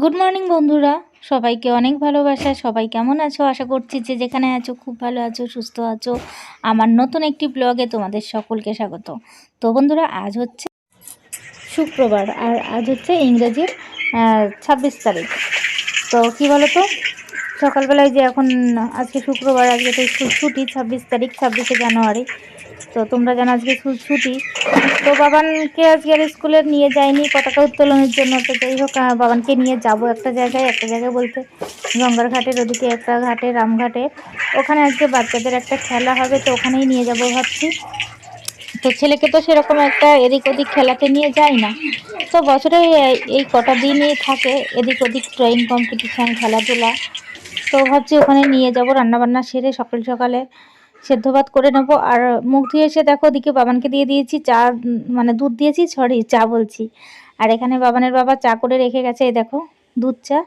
Good morning বন্ধুরা। সবাইকে অনেক ভালোবাসা। সবাই কেমন আছো? আশা করছি যে যেখানে আছো, খুব ভালো আছো, সুস্থ আছো। আমার নতুন একটি ব্লগে তোমাদের সকলকে স্বাগত। তো বন্ধুরা, আজ হচ্ছে শুক্রবার, আর আজ হচ্ছে ইংরেজির ছাব্বিশ তারিখ। তো কী বলো তো সকালবেলায় যে এখন আজকে শুক্রবার, আজকে তো স্কুল ছুটি, ছাব্বিশ তারিখ, ছাব্বিশে জানুয়ারি। তো তোমরা জানো আজকে স্কুল ছুটি। তো বাবানকে আজকে আর স্কুলে নিয়ে যায়নি পতাকা উত্তোলনের জন্য। তো যাই হোক বাবানকে নিয়ে যাব একটা জায়গায় একটা জায়গায় বলতে গঙ্গার ঘাটের ওদিকে একটা ঘাটে, রামঘাটে। ওখানে আজকে বাচ্চাদের একটা খেলা হবে, তো ওখানেই নিয়ে যাব ভাবছি। তো ছেলেকে তো সেরকম একটা এদিক ওদিক খেলাতে নিয়ে যায় না। তো বছরে এই কটা দিনই থাকে, এদিক ওদিক ড্রয়িং কম্পিটিশান, খেলাধুলা। তো ভাবছি ওখানে নিয়ে যাব, রান্নাবান্না সেরে সকাল সকালে সেদ্ধ ভাত করে নেব। আর মুখ ধুয়ে এসে দেখো ওদিকে বাবানকে দিয়ে দিয়েছি চা মানে দুধ দিয়েছি সরি চা বলছি। আর এখানে বাবানের বাবা চা করে রেখে গেছে, এই দেখো, দুধ চা।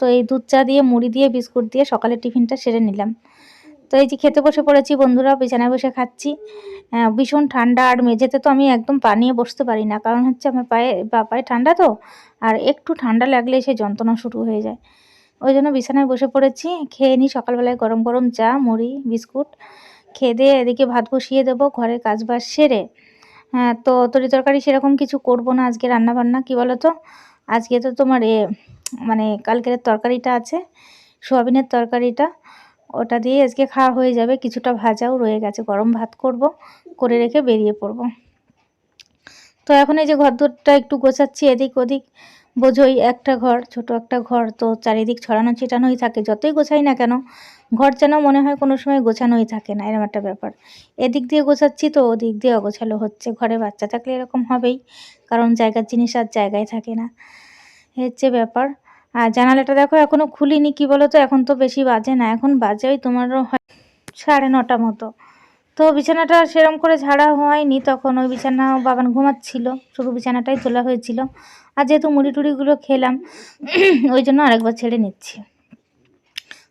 তো এই দুধ চা দিয়ে, মুড়ি দিয়ে, বিস্কুট দিয়ে সকালের টিফিনটা সেরে নিলাম। তো এই যে খেতে বসে পড়েছি বন্ধুরা, বিছানায় বসে খাচ্ছি। ভীষণ ঠান্ডা, আর মেঝেতে তো আমি একদম পা নিয়ে বসতে পারি না, কারণ হচ্ছে আমার পায়ে, বা পায়ে ঠান্ডা তো, আর একটু ঠান্ডা লাগলে সে যন্ত্রণা শুরু হয়ে যায়। ওই জন্য বিছানায় বসে পড়েছি। খেয়ে নিই সকালবেলায় গরম গরম চা, মুড়ি, বিস্কুট। খেয়ে দিয়ে এদিকে ভাত বসিয়ে দেবো, ঘরের কাজ বাজ সেরে। হ্যাঁ তো তরি তরকারি সেরকম কিছু করব না আজকে রান্না বান্না কী বলো তো আজকে তো তোমার এ মানে কালকের তরকারিটা আছে, সোয়াবিনের তরকারিটা। ওটা দিয়ে আজকে খাওয়া হয়ে যাবে, কিছুটা ভাজাও রয়ে গেছে, গরম ভাত করব, করে রেখে বেরিয়ে পড়ব। তো এখন এই যে ঘর দরটা একটু গোছাচ্ছি, এদিক ওদিক বোঝোই একটা ঘর, ছোট একটা ঘর, তো চারিদিক ছড়ানো ছিটানোই থাকে, যতই গোছাই না কেন, ঘর যেন মনে হয় কোনো সময় গোছানোই থাকে না এরকম একটা ব্যাপার। এদিক দিয়ে গোছাচ্ছি তো, ওদিক দিয়ে অগোছালো হচ্ছে, ঘরে বাচ্চা থাকলে এরকম হবেই, কারণ জায়গার জিনিস আর জায়গায় থাকে না। হচ্ছে ব্যাপার, আর জানালাটা দেখো এখনও খুলিনি, কি বলো তো এখন তো বেশি বাজে না, এখন বাজে ওই তোমারও হয় সাড়ে নটা মতো। তো বিছানাটা সেরম করে ঝাড়া হয়নি, তখন ওই বিছানা বাবান ঘুমাচ্ছিল, শুধু বিছানাটাই তোলা হয়েছিল। আর যেহেতু মুড়ি টুড়িগুলো খেলাম, ওই জন্য আরেকবার ছেড়ে নিচ্ছি।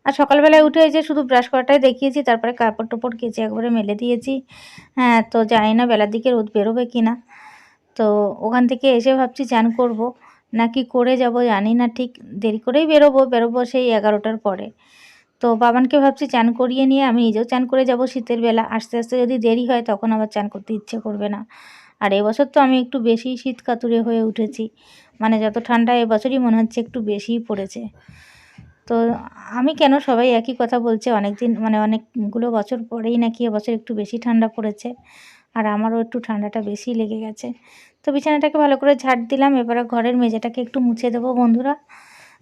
আর সকালবেলায় উঠে যে শুধু ব্রাশ করাটাই দেখিয়েছি, তারপরে কাপড় টোপড় কেচে একবারে মেলে দিয়েছি। হ্যাঁ তো জানি না বেলার দিকে রোদ বেরোবে কি না তো ওখান থেকে এসে ভাবছি চান করব নাকি করে যাব জানি না, ঠিক দেরি করেই বেরোবো বেরোবো সেই এগারোটার পরে। তো বাবানকে ভাবছি চান করিয়ে নিয়ে আমি নিজেও চান করে যাব শীতের বেলা। আস্তে আস্তে যদি দেরি হয় তখন আবার চান করতে ইচ্ছে করবে না। আর এবছর তো আমি একটু বেশি শীত কাতুরে হয়ে উঠেছি। মানে যত ঠান্ডা এবছরই মনে হচ্ছে একটু বেশিই পড়েছে। তো আমি কেন সবাই একই কথা বলছে? অনেক দিন মানে অনেকগুলো বছর পরেই নাকি এবছর একটু বেশি ঠান্ডা পড়েছে। আর আমারও একটু ঠান্ডাটা বেশি লেগে গেছে। তো বিছানাটাকে ভালো করে ঝাড় দিলাম। এবারে ঘরের মেঝেটাকে একটু মুছে দেবো বন্ধুরা।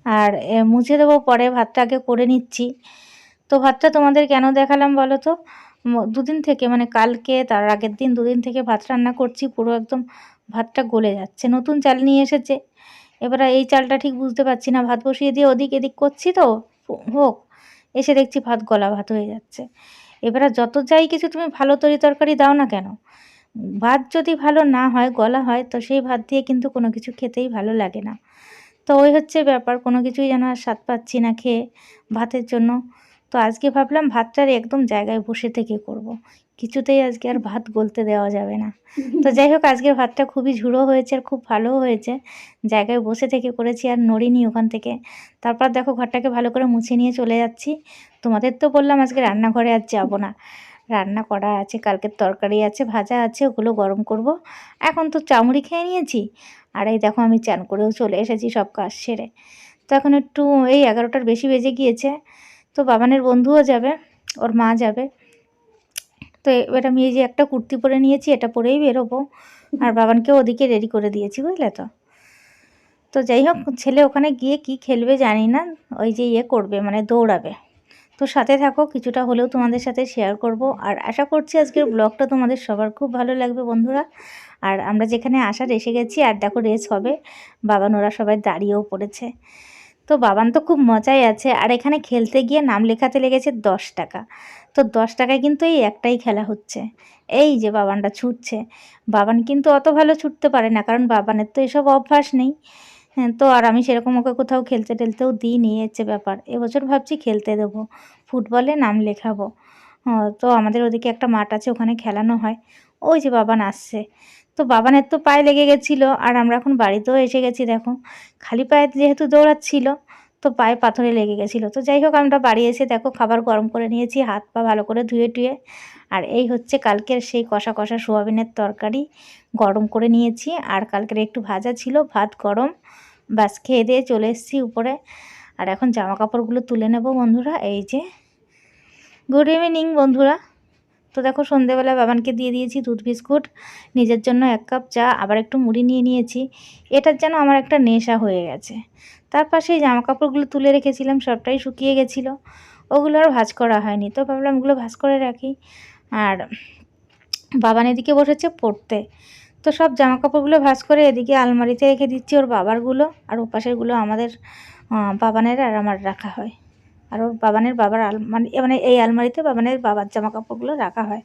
আর মুছে দেবো, পরে ভাতটা আগে করে নিচ্ছি। তো ভাতটা তোমাদের কেন দেখালাম বলো তো? দুদিন থেকে মানে কালকে, তার আগের দিন দুদিন থেকে ভাত রান্না করছি, পুরো একদম ভাতটা গলে যাচ্ছে। নতুন চাল নিয়ে এসেছে। এবারে এই চালটা ঠিক বুঝতে পারছি না। ভাত বসিয়ে দিয়ে ওদিক এদিক করছি তো, হোক, এসে দেখছি ভাত গলা ভাত হয়ে যাচ্ছে। এবারে যত যাই কিছু তুমি ভালো তরি তরকারি দাও না কেন? ভাত যদি ভালো না হয়, গলা হয়, তো সেই ভাত দিয়ে কিন্তু কোনো কিছু খেতেই ভালো লাগে না। তো ওই হচ্ছে ব্যাপার, কোনো কিছুই যেন আর স্বাদ পাচ্ছি না খেয়ে ভাতের জন্য। তো আজকে ভাবলাম ভাতটার একদম জায়গায় বসে থেকে করব। কিছুতেই আজকে আর ভাত গলতে দেওয়া যাবে না। তো যাই হোক, আজকের ভাতটা খুবই ঝুড়ো হয়েছে আর খুব ভালোও হয়েছে। জায়গায় বসে থেকে করেছি আর নড়িনি ওখান থেকে। তারপর দেখো ঘরটাকে ভালো করে মুছে নিয়ে চলে যাচ্ছি। তোমাদের তো বললাম আজকে রান্নাঘরে আর যাব না। রান্না করা আছে, কালকের তরকারি আছে, ভাজা আছে, ওগুলো গরম করব। এখন তো চামড়ি খেয়ে নিয়েছি। আর এই দেখো আমি চান করেও চলে এসেছি সব কাজ সেরে। তো এখন একটু এই এগারোটার বেশি বেজে গিয়েছে। তো বাবানের বন্ধুও যাবে, ওর মা যাবে। তো এবার আমি এই যে একটা কুর্তি পরে নিয়েছি, এটা পরেই বেরোবো। আর বাবানকে ওদিকে রেডি করে দিয়েছি, বুঝলে তো? তো যাই হোক, ছেলে ওখানে গিয়ে কি খেলবে জানি না, ওই যে ইয়ে করবে মানে দৌড়াবে। তো সাথে থাকো, কিছুটা হলেও তোমাদের সাথে শেয়ার করব। আর আশা করছি আজকের ব্লগটা তোমাদের সবার খুব ভালো লাগবে বন্ধুরা। আর আমরা যেখানে আসার এসে গেছি, আর দেখো রেস হবে। বাবান ওরা সবাই দাঁড়িয়েও পড়েছে। তো বাবান তো খুব মজাই আছে। আর এখানে খেলতে গিয়ে নাম লেখাতে লেগেছে দশ টাকা। তো দশ টাকায় কিন্তু এই একটাই খেলা হচ্ছে। এই যে বাবানটা ছুটছে। বাবান কিন্তু অত ভালো ছুটতে পারে না, কারণ বাবানের তো এসব অভ্যাস নেই। হ্যাঁ তো আর আমি সেরকম ওকে কোথাও খেলতে টেলতেও দিই নিয়ে হচ্ছে ব্যাপার। এবছর ভাবছি খেলতে দেবো, ফুটবলে নাম লেখাবো। তো আমাদের ওদিকে একটা মাঠ আছে, ওখানে খেলানো হয়। ওই যে বাবান আসছে। তো বাবানের তো পায়ে লেগে গেছিল, আর আমরা এখন বাড়িতেও এসে গেছি, দেখো। খালি পায়ে যেহেতু দৌড়াচ্ছিল, তো পায়ে পাথরে লেগে গেছিল। তো যাই হোক, আমরা বাড়ি এসে দেখো, খাবার গরম করে নিয়েছি, হাত পা ভালো করে ধুয়ে টুয়ে। আর এই হচ্ছে কালকের সেই কষা কষা সোয়াবিনের তরকারি, গরম করে নিয়েছি। আর কালকের একটু ভাজা ছিল, ভাত গরম। ব্যাস খেয়ে দিয়ে চলে এসেছি উপরে। আর এখন জামা কাপড়গুলো তুলে নেব বন্ধুরা, এই যে গুড ইভিনিং বন্ধুরা। তো দেখো সন্ধেবেলা বাবানকে দিয়ে দিয়েছি দুধ বিস্কুট, নিজের জন্য এক কাপ চা, আবার একটু মুড়ি নিয়ে নিয়েছি। এটার যেন আমার একটা নেশা হয়ে গেছে। তার পাশে জামা কাপড়গুলো তুলে রেখেছিলাম, সবটাই শুকিয়ে গেছিল। ওগুলো আর ভাজ করা হয়নি, তো ভাবলাম ওগুলো ভাজ করে রাখি। আর বাবান এদিকে বসেছে পড়তে। তো সব জামা কাপড়গুলো ভাজ করে এদিকে আলমারিতে রেখে দিচ্ছি ওর বাবারগুলো আর ওপাশেরগুলো আমাদের বাবানের আর আমার রাখা হয়। আর ওর বাবানের বাবার আলমারি মানে এই আলমারিতে বাবানের বাবার জামা কাপড়গুলো রাখা হয়।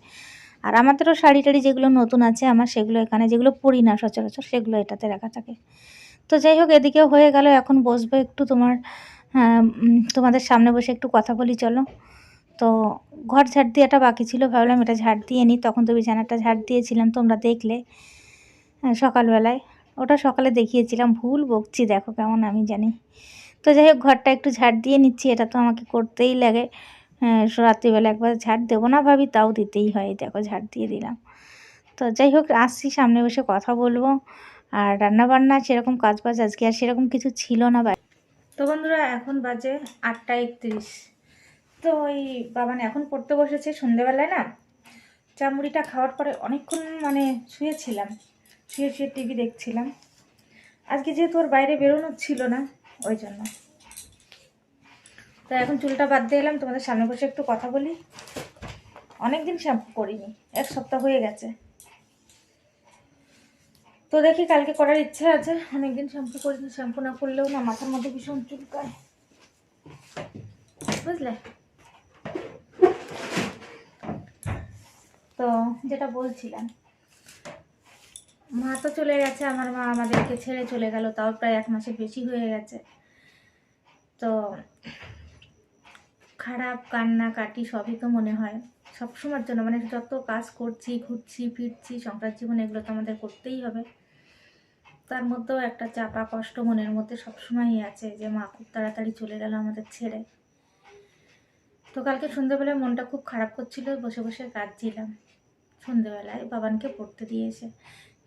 আর আমাদেরও শাড়ি টাড়ি যেগুলো নতুন আছে, আমার সেগুলো এখানে, যেগুলো পরি না সচরাচর, সেগুলো এটাতে রাখা থাকে। তো যাই হোক, এদিকেও হয়ে গেল, এখন বসবো একটু তোমার তোমাদের সামনে বসে একটু কথা বলি, চলো। তো ঘর ঝাড় দেওয়াটা বাকি ছিল, ভাবলাম এটা ঝাড় দিয়ে নিই তখন তো বিছানাটা ঝাড় দিয়েছিলাম, তোমরা দেখলে। সকালবেলায়। ওটা সকালে দেখিয়েছিলাম। ভুল বকছি, দেখো কেমন আমি জানি। তো যাই হোক, ঘরটা একটু ঝাড় দিয়ে নিচ্ছি, এটা তো আমাকে করতেই লাগে। রাত্রিবেলা একবার ঝাড় দেবো না ভাবি, তাও দিতেই হয়, দেখো ঝাড় দিয়ে দিলাম। তো যাই হোক, আসছি, সামনে বসে কথা বলব। আর রান্নাবান্না, সেরকম কাজ বাজ আজকে আর সেরকম কিছু ছিল না তো বন্ধুরা, এখন বাজে আটটা একত্রিশ। তো ওই বাবান এখন পড়তে বসেছে সন্ধেবেলায় না। চা মুড়িটা খাওয়ার পরে অনেকক্ষণ মানে শুয়েছিলাম। শুয়ে শুয়ে টিভি দেখছিলাম। আজকে যেহেতু ওর বাইরে বেরোনো ছিল না, ওই জন্য। তো এখন চুলটা বাদ দিয়ে এলাম, তোমাদের সামনে বসে একটু কথা বলি। অনেক দিন শ্যাম্পু করিনি, এক সপ্তাহ হয়ে গেছে। তো দেখি কালকে করার ইচ্ছে আছে, অনেকদিন শ্যাম্পু করিনি, শ্যাম্পু না করলেও না মাথার মধ্যে ভীষণ চুলকায়। বুঝলে? তো যেটা বলছিলাম মা তো চলে গেছে, আমার মা আমাদেরকে ছেড়ে চলে গেল, তাও প্রায় এক মাসের বেশি হয়ে গেছে। তো খারাপ কান্না কাটি সবই তো মনে হয়। সব সময়ের জন্য মানে যত কাজ করছি, ঘুরছি, ফিরছি, সংসার জীবন, এগুলো তো আমাদের করতেই হবে। তার মধ্যেও একটা চাপা কষ্ট মনের মধ্যে সবসময়ই আছে যে, মা, খুব তাড়াতাড়ি চলে গেল আমাদের ছেড়ে। তো কালকে সন্ধ্যেবেলায় মনটা খুব খারাপ করছিল, বসে বসে কাঁদছিলাম। সন্ধ্যেবেলায় বাবানকে পড়তে দিয়ে এসে।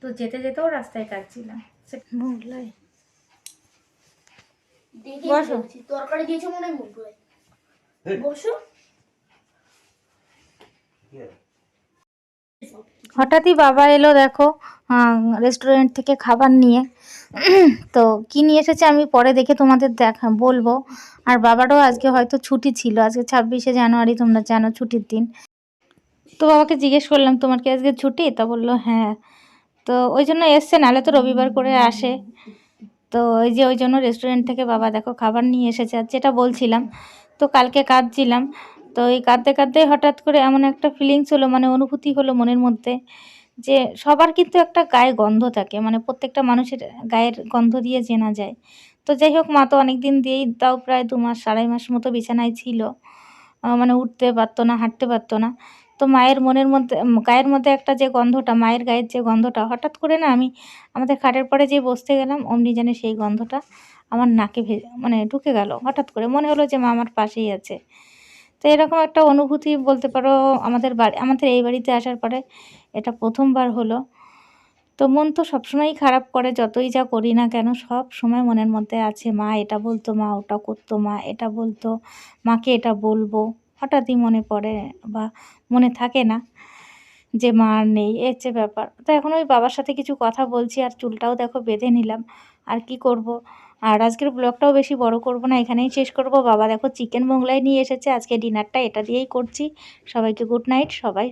তো যেতে যেতেও রাস্তায় কাটছিলাম। সে মোগলাই। বসো। তরকারি দিয়েছে মনে হয় মুগলাই। বসো। হঠাৎই বাবা এলো দেখো রেস্টুরেন্ট থেকে খাবার নিয়ে। তো কি নিয়ে এসেছে আমি পরে দেখে তোমাদের দেখা বলব। আর বাবারও আজকে হয়তো ছুটি ছিল আজকে ছাব্বিশে জানুয়ারি তোমরা জানো ছুটির দিন। তো বাবাকে জিজ্ঞেস করলাম তোমার কি আজকে ছুটি? তা বলল হ্যাঁ। তো ওই জন্য এসছে, নাহলে তো রবিবার করে আসে। তো ওই যে ওই জন্য রেস্টুরেন্ট থেকে বাবা দেখো খাবার নিয়ে এসেছে, আর যেটা বলছিলাম, তো কালকে কাঁদছিলাম। তো এই কাঁদতে কাঁদতে হঠাৎ করে এমন একটা ফিলিংস হলো মানে অনুভূতি হলো মনের মধ্যে, যে সবার কিন্তু একটা গায়ে গন্ধ থাকে মানে প্রত্যেকটা মানুষের গায়ের গন্ধ দিয়ে চেনা যায়। তো যাই হোক, মা তো অনেক দিন দিয়েই তাও প্রায় দু মাস, আড়াই মাস মতো বিছানায় ছিল। মানে উঠতে পারতো না, হাঁটতে পারতো না। তো মায়ের মনের মধ্যে গায়ের মধ্যে একটা যে গন্ধটা, মায়ের গায়ের যে গন্ধটা, হঠাৎ করে না আমি আমাদের খাটের পরে যে বসতে গেলাম, অমনি জানে সেই গন্ধটা আমার নাকে ভেজে মানে ঢুকে গেল। হঠাৎ করে মনে হলো যে মা আমার পাশেই আছে। তো এরকম একটা অনুভূতি বলতে পারো আমাদের বাড়ি, আমাদের এই বাড়িতে আসার পরে এটা প্রথমবার হলো। তো মন তো সবসময়ই খারাপ করে, যতই যা করি না কেন, সব সময় মনের মধ্যে আছে, মা এটা বলতো, মা ওটা করতো, মা এটা বলতো, মাকে এটা বলব। হঠাৎই মনে পড়ে বা মনে থাকে না যে মা আর নেই, এর চেয়ে ব্যাপার। তো এখন ওই বাবার সাথে কিছু কথা বলছি আর চুলটাও দেখো বেঁধে নিলাম। আর কি করব? আর আজকের ব্লগটাও বেশি বড় করব না, এখানেই শেষ করব। বাবা দেখো চিকেন মোগলাই নিয়ে এসেছে, আজকে ডিনারটা এটা দিয়েই করছি। সবাইকে গুড নাইট সবাই